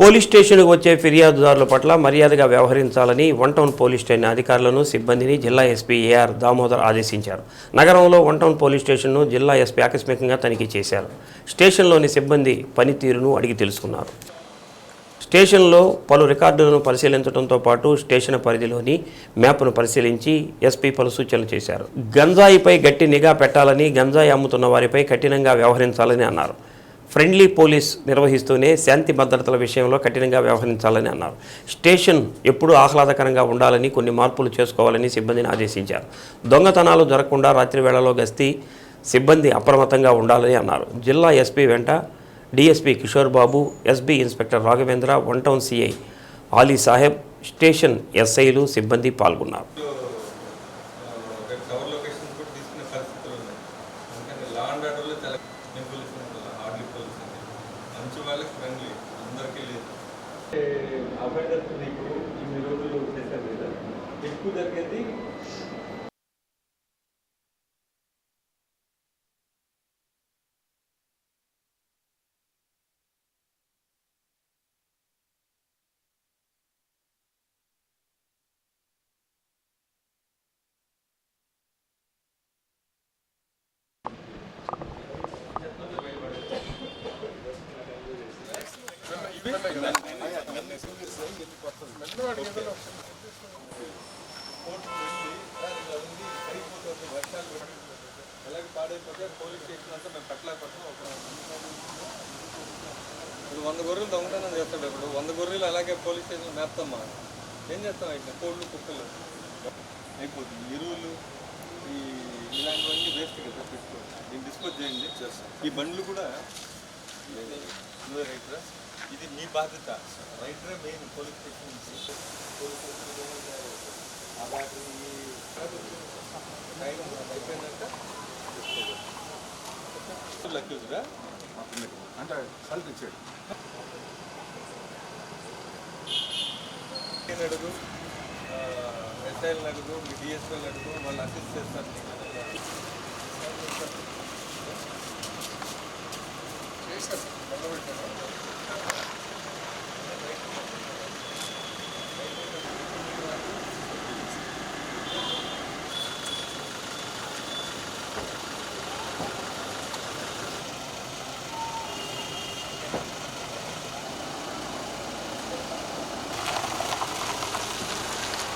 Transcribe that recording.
Police స్టేషన్కు వచ్చే ఫిర్యాదుదారుల పట్ల మర్యాదగా వ్యవహరించాలని వన్ టౌన్ పోలీస్ స్టేషన్ అధికారులను సిబ్బందిని జిల్లా ఎస్పీ ఏఆర్ దామోదర్ ఆదేశించారు. నగరంలో వన్ టౌన్ పోలీస్ స్టేషన్ను జిల్లా ఎస్పీ ఆకస్మికంగా తనిఖీ చేశారు. స్టేషన్లోని సిబ్బంది పనితీరును అడిగి తెలుసుకున్నారు. స్టేషన్లో పలు రికార్డులను పరిశీలించడంతో పాటు స్టేషన్ పరిధిలోని మ్యాప్ను పరిశీలించి ఎస్పీ పలు సూచనలు చేశారు. గంజాయిపై గట్టి నిఘా పెట్టాలని గంజాయి అమ్ముతున్న వారిపై కఠినంగా వ్యవహరించాలని అన్నారు. ఫ్రెండ్లీ పోలీస్ నిర్వహిస్తూనే శాంతి భద్రతల విషయంలో కఠినంగా వ్యవహరించాలని అన్నారు. స్టేషన్ ఎప్పుడూ ఆహ్లాదకరంగా ఉండాలని కొన్ని మార్పులు చేసుకోవాలని సిబ్బందిని ఆదేశించారు. దొంగతనాలు జరగకుండా రాత్రి వేళలో గస్తీ సిబ్బంది అప్రమత్తంగా ఉండాలని అన్నారు. జిల్లా ఎస్పీ వెంట DSP Kishore Babu SB inspector Raghavendra one town CI Ali Saheb station ఎస్ఐలు సిబ్బంది పాల్గొన్నారు. మంచి వాళ్ళకి ఫ్రెండ్లీ అందరికీ లేదు. అఫెండర్స్ నీకు ఇన్ని రోజులు చేశారు కదా. ఎక్కువ జరిగేది పాడైపోతే పోలీస్ స్టేషన్ అంతా మేము పెట్టలేకపోతున్నాం ఇప్పుడు వంద గొర్రెలు దొంగతనం చేస్తాడు ఇప్పుడు. వంద గొర్రెలు అలాగే పోలీస్ స్టేషన్ మేపుతామా? ఏం చేస్తాం అయితే? కోళ్ళు కుక్కలు. అయిపోతుంది. ఎరువులు ఈ ఇలాంటివన్నీ వేస్ట్ కదా పెట్టుకోండి దీన్ని డిస్పోజ్ చేయండి. ఈ బండ్లు కూడా రైటరా ఇది మీ బాధ్యత. రైటరే మెయిన్ పోలీస్ స్టేషన్ నుంచి. పోలీస్ టైం అయిపోయిందంట. అంటే సల్ట్ ఇచ్చాడు నేను అడుగు? ఎస్ఐలను అడుగు మీ డిఎస్పీలు అడుగు వాళ్ళు అసిస్ట్ చేస్తారు.